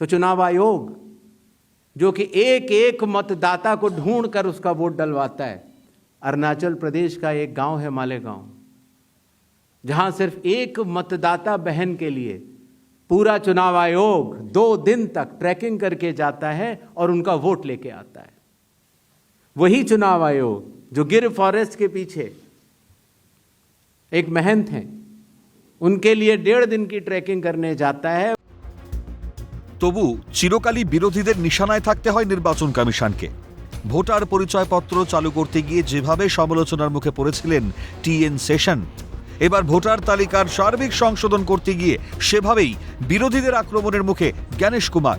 तो चुनाव आयोग, जो कि एक एक मतदाता को ढूंढ कर उसका वोट डलवाता है। अरुणाचल प्रदेश का एक गाँव है मालेगांव, जहाँ सिर्फ़ एक मतदाता बहन के लिए पूरा चुनाव आयोग दो दिन तक ट्रैकिंग करके जाता है और उनका वोट लेके आता है। वही चुनाव आयोग, जो गिर फॉरेस्ट के पीछे एक महंत हैं, उनके लिए डेढ़ दिन की ट्रैकिंग करने जाता है। তবু চিরকালই বিরোধীদের নিশানায় থাকতে হয় নির্বাচন কমিশনকে। ভোটার পরিচয়পত্র চালু করতে গিয়ে যেভাবে সমালোচনার মুখে পড়েছিলেন টিএন সেশন, এবার ভোটার তালিকার সার্বিক সংশোধন করতে গিয়ে সেভাবেই বিরোধীদের আক্রমণের মুখে জ্ঞানেশ কুমার।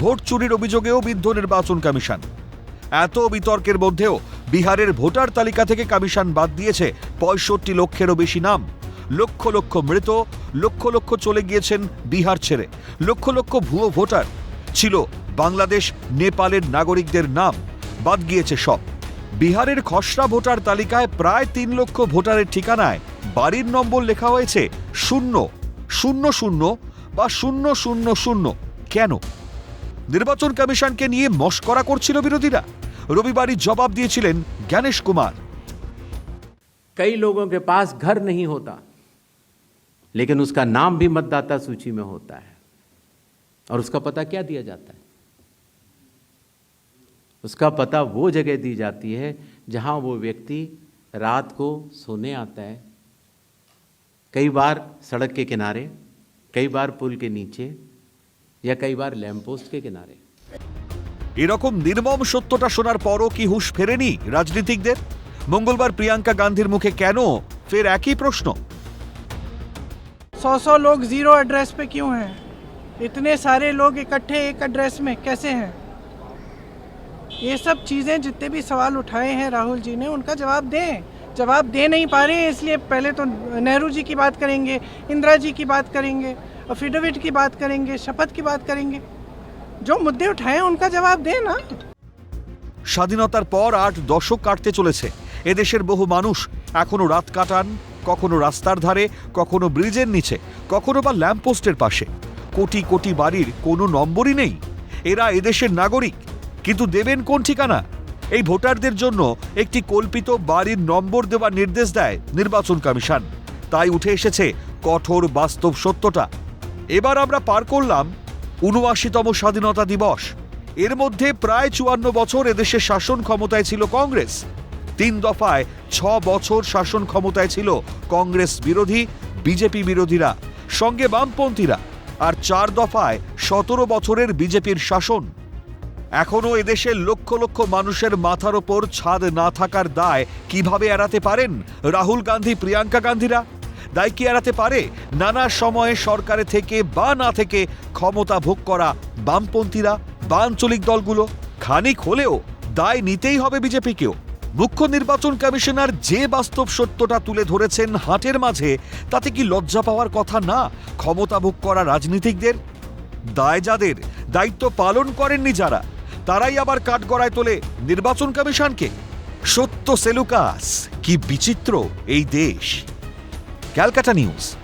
ভোট চুরির অভিযোগেও বিদ্ধ নির্বাচন কমিশন। এত বিতর্কের মধ্যেও বিহারের ভোটার তালিকা থেকে কমিশন বাদ দিয়েছে পঁয়ষট্টি লক্ষেরও বেশি নাম। লক্ষ লক্ষ মৃত লক্ষ লক্ষ চলে গিয়েছেন বিহার ছেড়ে লক্ষ লক্ষ ভুয়ো ভোটার ছিল বাংলাদেশ নেপালের নাগরিকদের নাম বাদ গিয়েছে সব বিহারের খসড়া ভোটার তালিকায় প্রায় তিন লক্ষ ভোটারের ঠিকানায় বাড়ির নম্বর লেখা হয়েছে শূন্য শূন্য শূন্য বা শূন্য শূন্য শূন্য কেন নির্বাচন কমিশনকে নিয়ে মস্করা করছিল বিরোধীরা রবিবারই জবাব দিয়েছিলেন জ্ঞানেশ কুমার कई लोगों के पास घर नहीं होता लेकिन उसका नाम भी मतदाता सूची में होता है और उसका पता क्या दिया जाता है उसका पता वो जगह दी जाती है जहां वो व्यक्ति रात को सोने आता है कई बार सड़क के किनारे कई बार पुल के नीचे या कई बार लैंप पोस्ट के किनारे এরকম নির্মম সত্যটা শোনার পরও কি হুঁশ ফেরেনি রাজনীতিকদের মঙ্গলবার প্রিয়াঙ্কা গান্ধীর মুখে কেন ফের একই প্রশ্ন सौ सौ लोग जीरो एड्रेस पे क्यों हैं इतने सारे लोग इकट्ठे एक एड्रेस में कैसे हैं ये सब चीज़ें जितने भी सवाल उठाए हैं राहुल जी ने उनका जवाब दें जवाब दे नहीं पा रहे हैं इसलिए पहले तो नेहरू जी की बात करेंगे इंदिरा जी की बात करेंगे अफिडेविट की बात करेंगे शपथ की बात करेंगे जो मुद्दे उठाए हैं उनका जवाब दें ना স্বাধীনতার পর আট দশক কাটতে চলেছে এদেশের বহু মানুষ এখনো রাত কাটান কখনো রাস্তার ধারে, কখনো ব্রিজের নিচে, কখনো বা ল্যাম্পপোস্টের পাশে। কোটি কোটি বাড়ির কোনো নম্বরই নেই। এরা এদেশের নাগরিক, কিন্তু দেবেন কোন ঠিকানা? এই ভোটারদের জন্য একটি কল্পিত বাড়ির নম্বর দেওয়ার নির্দেশ দেয় নির্বাচন কমিশন। তাই উঠে এসেছে কঠোর বাস্তব সত্যটা। এবার আমরা পার করলাম উনআশিতম স্বাধীনতা দিবস। এর মধ্যে প্রায় চুয়ান্ন বছর এদেশের শাসন ক্ষমতায় ছিল কংগ্রেস। তিন দফায় ছ বছর শাসন ক্ষমতায় ছিল কংগ্রেস বিরোধী, বিজেপি বিরোধীরা, সঙ্গে বামপন্থীরা, আর চার দফায় সতেরো বছরের বিজেপির শাসন। এখনও এদেশের লক্ষ লক্ষ মানুষের মাথার ওপর ছাদ না থাকার দায় কীভাবে এড়াতে পারেন রাহুল গান্ধী, প্রিয়াঙ্কা গান্ধীরা? দায় কি এড়াতে পারে নানা সময়ে সরকারে থেকে বা না থেকে ক্ষমতা ভোগ করা বামপন্থীরা বা আঞ্চলিক দলগুলো? খানিক হলেও দায় নিতেই হবে বিজেপিকেও। মুখ্য নির্বাচন কমিশনার যে বাস্তব সত্যটা তুলে ধরেছেন হাটের মাঝে, তাতে কি লজ্জা পাওয়ার কথা না? ক্ষমতা ভোগ করা রাজনীতিকদের? দায় যাদের? দায়িত্ব পালন করেননি যারা। তারাই আবার কাঠগড়ায় তোলে নির্বাচন কমিশনকে। সত্য সেলুকাস, কি বিচিত্র এই দেশ। ক্যালকাটা নিউজ।